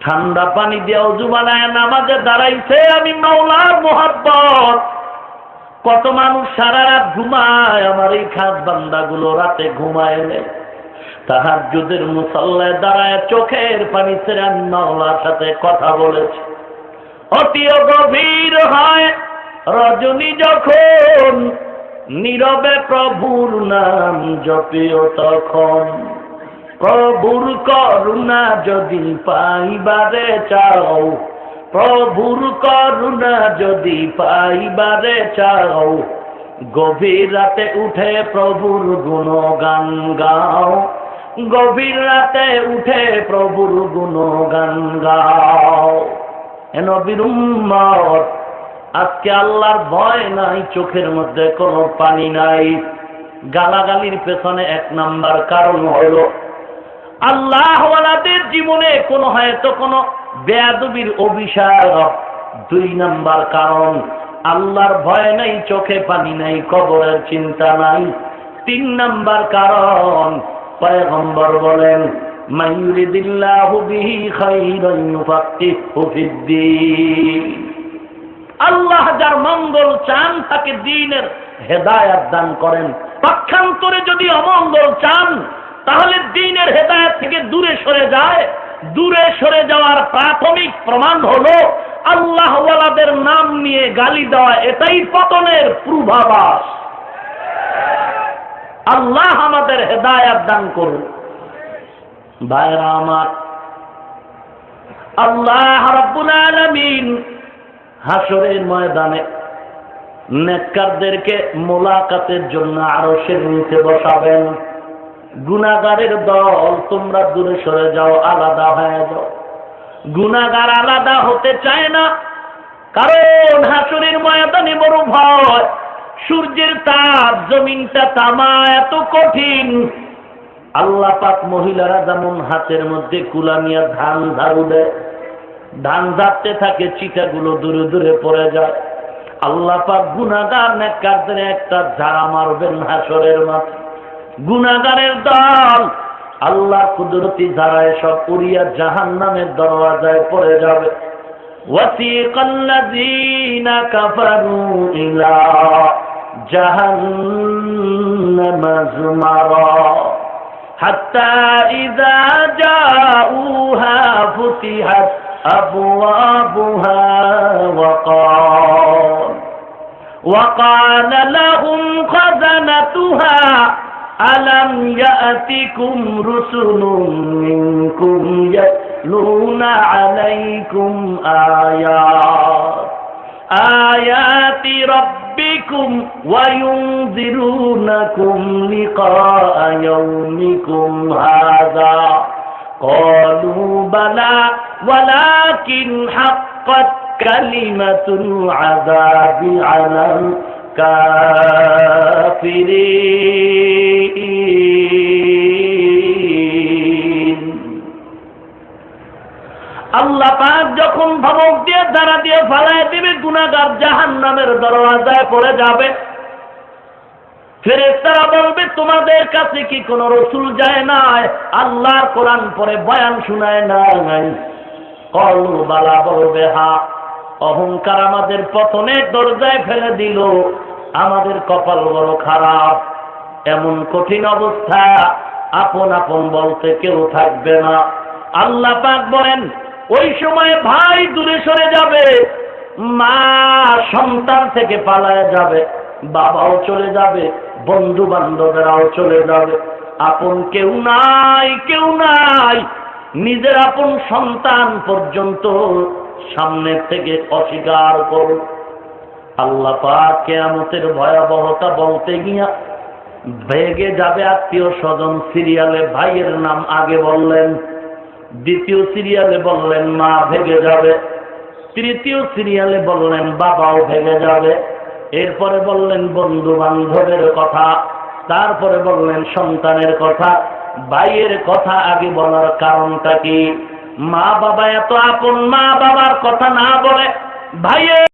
ঠান্ডা পানি দিয়ে অজু বানায়, নামাজে দাঁড়াইছে আমি মাওলার মোহাব্বত। কত মানুষ সারা রাত ঘুমায়, আমার এই খাস বান্দাগুলো রাতে ঘুমায় নেই তাহার যুদের মুসল্লায় দাঁড়ায়, চোখের পানি ছেড়ে মাওলার সাথে কথা বলেছে। অতিও গভীর হয় রজনী যখন, নীরবে প্রভুর নাম জপিও তখন। প্রভুর করুণা যদি পাইবারে চাও, প্রভুর করুণা যদি পাইবারে চাও, গভীর রাতে উঠে প্রভুর গুণগান গাও। গভীর রাতে উঠে প্রভুর গুণগান গাও। এ নবীর উম্মত, আজকে আল্লাহর ভয় নাই, চোখের মধ্যে কোনো পানি নাই। গালাগালির পেছনে এক নাম্বার কারণ হলো আল্লাহওয়ালাদের জীবনে কোনো হয়তো কোনো বেয়াদবির অভিশাপ। দুই নাম্বার কারণ, আল্লাহর ভয় নাই, চোখে পানি নাই, কবরের চিন্তা নাই। তিন নাম্বার কারণ, পয়গম্বর বলেন মাইয়ুরিদিল্লাহু বিহি আল্লাহ যার মঙ্গল চান, তাকে দিনের হেদায়াত দান করেন। পক্ষান্তরে যদি অমঙ্গল চান তাহলে দিনের হেদায়াত থেকে দূরে সরে যায়। দূরে সরে যাওয়ার প্রাথমিক প্রমাণ হলো আল্লাহওয়ালাদের নাম নিয়ে গালি দেওয়া এটাই পতনের পূর্বাভাস। আল্লাহ আমাদের হেদায়াত দান করুন। ভাইরা আমার, আল্লাহ রাব্বুল হাসরের ময়দানে নেককারদেরকে মোলাকাতের জন্য আরও সে নিচে বসাবেন। গুনাগারের দল, তোমরা দূরে সরে যাও, আলাদা হয়ে যাও। গুনাগার আলাদা হতে চায় না, কারণ হাসুরের ময়দানে বড় ভয় সূর্যের তাপ, জমিনটা তামা এত কঠিন। আল্লাহ পাক মহিলারা যেমন হাতের মধ্যে কুলামিয়া ধান ঝাড়ু দেয়, ধান ঝাড়তে থাকে, চিটাগুলো দূরে দূরে পড়ে যায়। আল্লাহ পাক গুনাগার নেককারদের একটা ঝাড়া মারবেন হাসরের মাঠে গুনাগারের দল আল্লাহ কুদরতি ধারায় সব উড়িয়া জাহান নামের দরওয়াজায় পড়ে যাবে وسيق الذين كفروا إلى جهنم زمرا حتى إذا جاءوها فتحت أبوابها وقال وقال لهم خزنتها ألم يأتكم رسل منكم يتلون عليكم آيات آيات ربكم وينذرونكم لقاء يومكم هذا قالوا بلى ولكن حقت كلمة العذاب على الكافرين আল্লাহ পাক যখন ধমক দিয়ে দ্বারা দিয়ে ফালায় দিবে গুনাগার জাহান নামের দরওয়াজায় পড়ে যাবে ফেরেস্তারা বলবে তোমাদের কাছে কি কোন রসুল যায় নাই আল্লাহর কোরআন পরে বয়ান শুনায় নাই কলু বালা বলবে হা অহংকার আমাদের পতনের দরজায় ফেলে দিল আমাদের কপাল বড় খারাপ। এমন কঠিন অবস্থা আপন আপন বলতে কেউ থাকবে না। আল্লাহ পাক বলেন, ওই সময় ভাই দূরে সরে যাবে, মা সন্তান থেকে পালায় যাবে, বাবাও চলে যাবে বন্ধু বান্ধবেরাও চলে যাবে। আপন কেউ নাই কেউ নাই। নিজের আপন সন্তান পর্যন্ত সামনের থেকে অস্বীকার করো আল্লাহ পাক কেয়ামতের ভয়াবহতা বলতে গিয়া ভেগে যাবে আত্মীয় স্বজন সিরিয়ালে ভাইয়ের নাম আগে বললেন, দ্বিতীয় সিরিয়ালে বললেন, মা ভেগে যাবে। তৃতীয় সিরিয়ালে বললেন, বাবাও ভেগে যাবে। এরপরে বললেন বন্ধু বান্ধবের কথা। তারপরে বললেন, সন্তানের কথা। ভাইয়ের কথা আগে বলার কারণটা কি? মা বাবা এত আপন, মা বাবার কথা না বলে ভাইয়ের